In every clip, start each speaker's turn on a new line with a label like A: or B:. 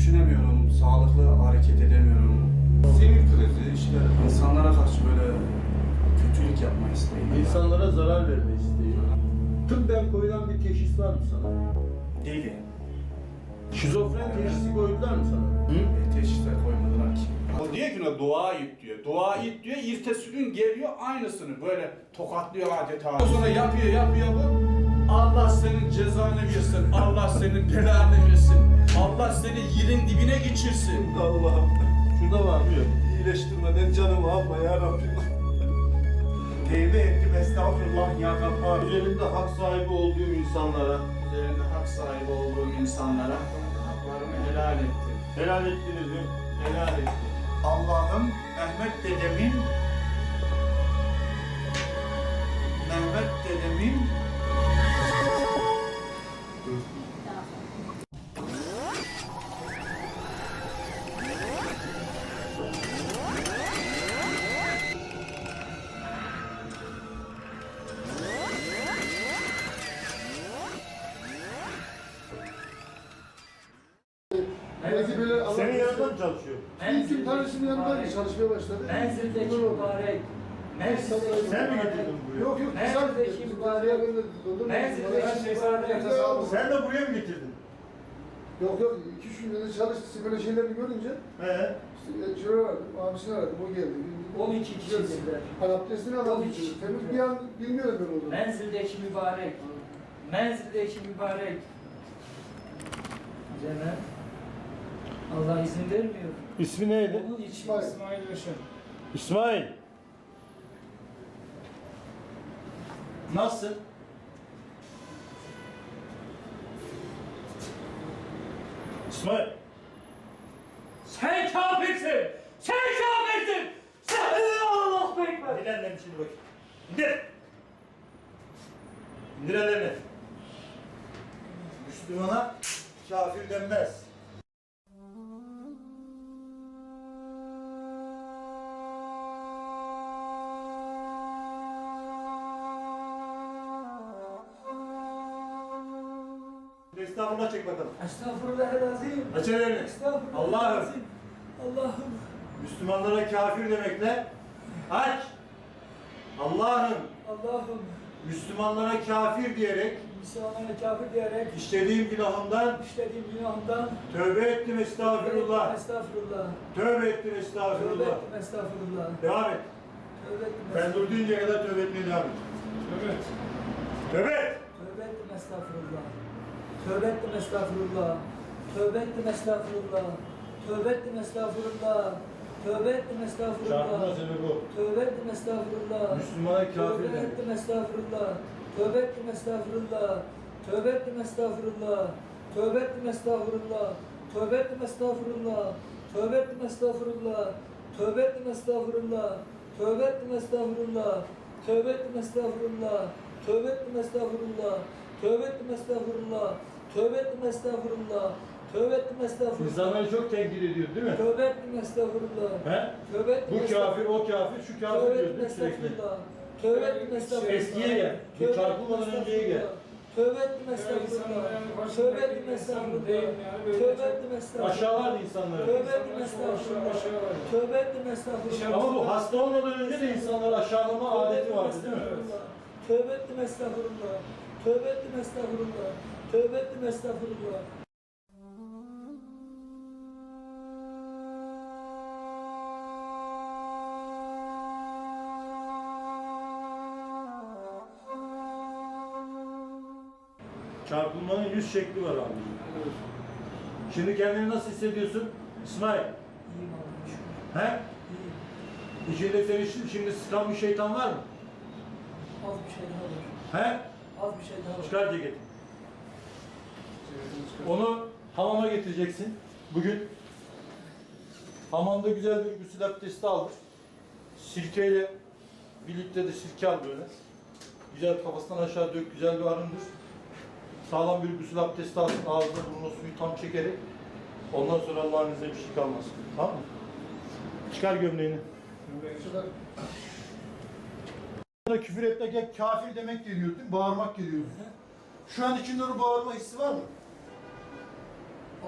A: düşünemiyorum, sağlıklı hareket edemiyorum. Sinir krizi, işte insanlara karşı böyle kötülük yapma isteği.
B: İnsanlara zarar verme isteği. Tıbben koyulan bir teşhis var mı sana?
A: Deli.
B: Şizofren teşhisi koydular mı sana? Hı?
A: E, teşhisler koymadılar ki. O diyor ki ne dua it diyor. Dua it diyor. İrtesi gün geliyor aynısını böyle tokatlıyor adeta. O sonra yapıyor yapıyor bu. Allah senin cezanı versin. Allah senin belanı versin. Allah seni yerin dibine geçirsin.
B: Allah'ım. Şurada var mı yok?
A: İyileştirmeden canımı alma ya Rabbim. Tevbe ettim estağfurullah ya Gaffar.
B: Üzerinde hak sahibi olduğum insanlara
A: Üzerinde hak sahibi olduğum insanlara haklarımı helal ettim.
B: helal ettiniz mi?
A: Helal ettim. Allah'ım Mehmet dedemin Mehmet dedemin
B: yanında
C: çalışmaya başladı. Oldu.
D: mübarek. Menzildeki
B: Sen mi getirdin buraya?
C: Yok yok şey.
D: mübarek.
C: Doldurma.
D: Menzildeki mübarek.
B: Sen de buraya mı getirdin?
C: Yok yok iki üç gün önce çalıştı böyle şeylerini görünce
B: He.
C: işte şöyle aradım abisini aradım o geldi.
D: 12 kişidirler.
C: Hani abdestini aldım.
D: On iki kişi.
C: Temiz bir an bilmiyorum ben olduğunu.
D: Menzildeki mübarek. Menzildeki mübarek. Cenab Allah izin vermiyor.
B: İsmi neydi?
D: Onun için
C: İsmail.
D: İsmail Yaşar.
B: İsmail. Nasılsın? İsmail.
D: Sen kafirsin! Sen kafirsin! Sen Allah Ekber!
B: İndir ellerini şimdi bakayım. İndir. İndir ellerini. Müslümana kafir denmez. Estağfurullah çek bakalım.
D: Estağfurullahalazim.
B: Aç ellerini.
D: Estağfurullah.
B: Allah'ım.
D: Allah'ım.
B: Müslümanlara kafir demekle aç. Allah'ım
D: Allah'ım.
B: Müslümanlara kafir diyerek
D: Müslümanlara kafir diyerek
B: işlediğim günahımdan
D: işlediğim günahımdan
B: tövbe ettim estağfirullah.
D: Estağfurullah.
B: Tövbe ettim
D: Tövbe
B: estağfirullah.
D: ettim estağfurullah.
B: Devam et.
D: Tövbe ettim
B: Ben dur deyince kadar tövbe etmeye devam et.
D: Evet.
B: Tövbe et.
D: Tövbe ettim estağfurullah. Tövbe ettim estağfurullah. Tövbe ettim estağfurullah. Tövbe ettim estağfurullah. Tövbe ettim estağfurullah.
B: Çarpma sebebi o.
D: Tövbe ettim estağfurullah.
B: Müslümana kafir
D: Tövbe
B: demek.
D: ettim estağfurullah. Tövbe ettim estağfurullah. Tövbe ettim estağfurullah. Tövbe ettim estağfurullah. Tövbe ettim estağfurullah. Tövbe ettim estağfurullah. Tövbe ettim estağfurullah. Tövbe ettim estağfurullah. Tövbe ettim estağfurullah. Tövbe ettim estağfurullah. Tövbe ettim estağfurullah. Tövbe ettim estağfurullah. Tövbe ettim estağfurullah.
B: İnsanları çok tenkit ediyor değil mi?
D: Tövbe ettim estağfurullah.
B: He?
D: Tövbe ettim
B: Bu kafir, o kafir, şu kafir
D: Tövbe
B: diyor değil mi sürekli?
D: Tövbe ettim estağfurullah.
B: Eskiye gel. Bu
D: Tövbe
B: çarpılmadan önceye gel.
D: Tövbe ettim estağfurullah. Tövbe ettim estağfurullah. Tövbe ettim estağfurullah.
B: Aşağılar insanları.
D: Tövbe ettim estağfurullah. Tövbe ettim estağfurullah.
B: Ama bu hasta olmadan önce de insanlar aşağılama adeti vardı değil mi?
D: Tövbe ettim estağfurullah. Tövbe ettim estağfurullah. Tövbe ettim estağfurullah.
B: Çarpılmanın yüz şekli var abi. Şimdi kendini nasıl hissediyorsun? İsmail.
D: İyiyim şükür.
B: He?
D: İyiyim.
B: İçinde seni şi- şimdi sıkan bir şeytan var mı?
D: Az bir şey daha var.
B: He?
D: Az bir şey daha.
B: Çıkar ceketi. Onu hamama getireceksin bugün. Hamamda güzel bir gusül abdesti aldır. Sirkeyle birlikte de sirke al böyle. Güzel kafasından aşağı dök, güzel bir arındır. Sağlam bir gusül abdesti alsın, ağzına burnuna suyu tam çekerek. Ondan sonra Allah'ın izniyle bir şey kalmaz. Tamam mı? Çıkar gömleğini.
C: Şurada
B: Da küfür etmek hep kafir demek geliyor değil mi? Bağırmak geliyor. Şu an içinde o bağırma hissi var mı?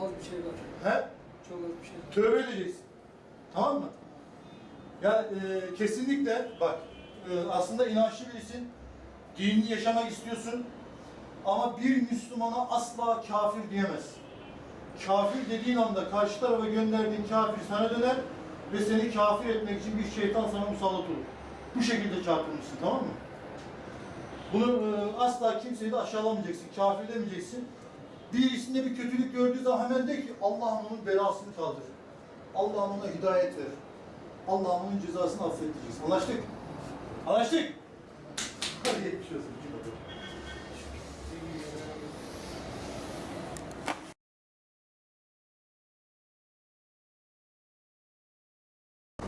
D: Az bir şey var.
B: He?
D: Çok az bir şey.
B: Tövbe edeceksin. Tamam mı? Ya e, kesinlikle bak e, aslında inançlı birisin. Dinini yaşamak istiyorsun. Ama bir Müslümana asla kafir diyemezsin. Kafir dediğin anda karşı tarafa gönderdiğin kafir sana döner ve seni kafir etmek için bir şeytan sana musallat olur. Bu şekilde çarpılmışsın tamam mı? Bunu e, asla kimseyi de aşağılamayacaksın, kafir demeyeceksin. Birisinde bir kötülük gördüğü zaman hemen de ki Allah'ım onun belasını kaldır. Allah'ım ona hidayet ver. Allah'ım onun cezasını affet. Anlaştık? Anlaştık? Hadi geçmiş olsun.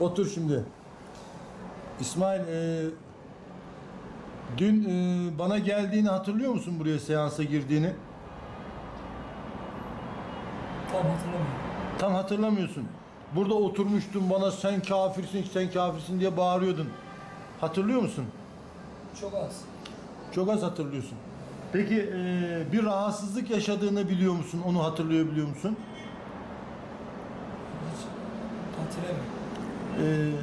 B: Otur şimdi. İsmail, e, dün e, bana geldiğini hatırlıyor musun buraya seansa girdiğini?
D: Tam hatırlamıyorum.
B: Tam hatırlamıyorsun. Burada oturmuştun bana sen kafirsin, sen kafirsin diye bağırıyordun. Hatırlıyor musun?
D: Çok az.
B: Çok az hatırlıyorsun. Peki e, bir rahatsızlık yaşadığını biliyor musun? Onu hatırlayabiliyor musun?
D: Hiç hatırlamıyorum.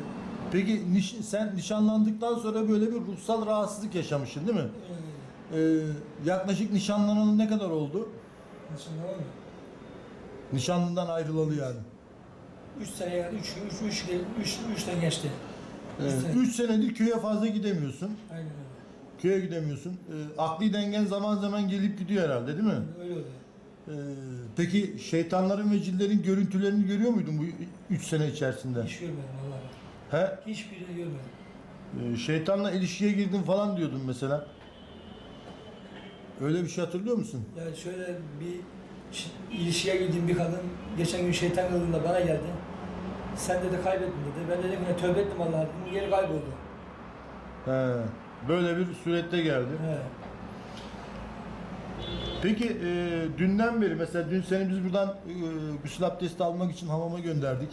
B: E, peki niş- sen nişanlandıktan sonra böyle bir ruhsal rahatsızlık yaşamışsın değil mi?
D: Öyle öyle.
B: E, yaklaşık nişanlanalı ne kadar oldu?
D: Hatırlamıyor muyum?
B: Nişanlından ayrılalı yani.
D: 3 sene yani 3 3 3 3 3'ten geçti. Üç sene.
B: 3 senedir köye fazla gidemiyorsun.
D: Aynen öyle.
B: Köye gidemiyorsun. E, akli dengen zaman zaman gelip gidiyor herhalde değil mi?
D: Öyle öyle.
B: Ee, peki şeytanların ve cinlerin görüntülerini görüyor muydun bu 3 sene içerisinde?
D: Hiç görmedim Allah'ım.
B: He?
D: Hiçbirini görmedim.
B: Ee, şeytanla ilişkiye girdin falan diyordun mesela. Öyle bir şey hatırlıyor musun?
D: Yani şöyle bir ş- ilişkiye girdiğim bir kadın geçen gün şeytan kılığında bana geldi. Sen dedi kaybettin dedi. Ben dedim ki tövbe ettim Allah'a dedim. Yeri kayboldu.
B: He. Böyle bir surette geldi.
D: He.
B: Peki e, dünden beri mesela dün seni biz buradan e, gusül abdesti almak için hamama gönderdik.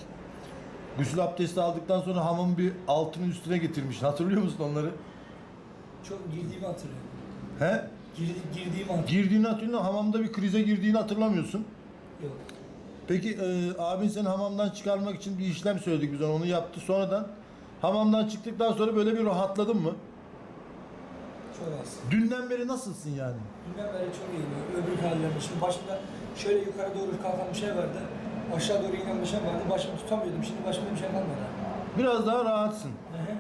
B: Gusül abdesti aldıktan sonra hamamın bir altının üstüne getirmişsin. Hatırlıyor musun onları?
D: Çok girdiğimi hatırlıyorum.
B: He?
D: Girdi, girdiğimi hatırlıyorum.
B: Girdiğini hatırlıyor hamamda bir krize girdiğini hatırlamıyorsun.
D: Yok.
B: Peki e, abin seni hamamdan çıkarmak için bir işlem söyledik biz ona onu yaptı. Sonradan hamamdan çıktıktan sonra böyle bir rahatladın mı?
D: Çok az.
B: Dünden beri nasılsın yani?
D: Dünden beri çok iyiyim. Öbür hallerimde. Şimdi başımda şöyle yukarı doğru kalkan bir şey vardı. Aşağı doğru inen bir şey vardı. Başımı tutamıyordum. Şimdi başımda bir şey kalmadı.
B: Biraz daha rahatsın.
D: Hı hı.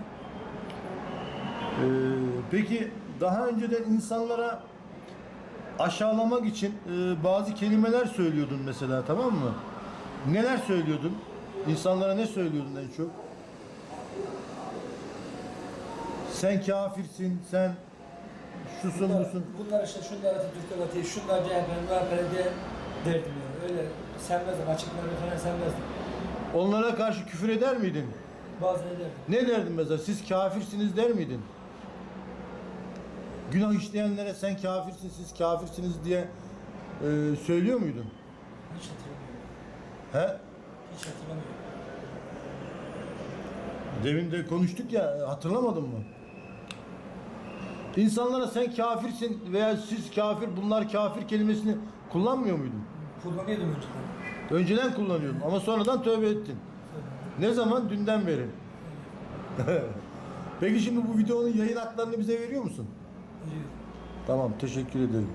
B: Ee, peki daha önceden insanlara aşağılamak için e, bazı kelimeler söylüyordun mesela tamam mı? Neler söylüyordun? İnsanlara ne söylüyordun en çok? Sen kafirsin, sen şusun
D: Bunlar,
B: busun.
D: bunlar işte şunlar Atatürk'e batıyor, şunlar CHP, MHP diye derdim yani. Öyle sevmezdim, açıklarını falan sevmezdim.
B: Onlara karşı küfür eder miydin?
D: Bazen ederdim.
B: Ne derdin mesela? Siz kafirsiniz der miydin? Günah işleyenlere sen kafirsin, siz kafirsiniz diye e, söylüyor muydun?
D: Hiç hatırlamıyorum.
B: He?
D: Hiç hatırlamıyorum.
B: Demin de konuştuk ya, hatırlamadın mı? İnsanlara sen kafirsin veya siz kafir, bunlar kafir kelimesini kullanmıyor muydun?
D: Kullanıyordum önceden.
B: Önceden kullanıyordun ama sonradan tövbe ettin. Ne zaman? Dünden beri. Peki şimdi bu videonun yayın haklarını bize veriyor musun?
D: Biliyorum.
B: Tamam, teşekkür ederim.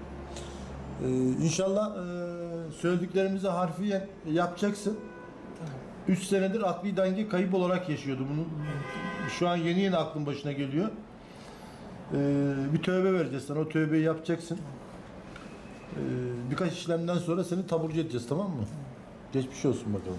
B: Ee, inşallah e, söylediklerimizi harfiyen yapacaksın.
D: Tamam.
B: 3 senedir akli denge kayıp olarak yaşıyordu. Bunu şu an yeni yeni aklın başına geliyor. Ee, bir tövbe vereceğiz sana. O tövbeyi yapacaksın. Ee, birkaç işlemden sonra seni taburcu edeceğiz tamam mı? Geçmiş olsun bakalım.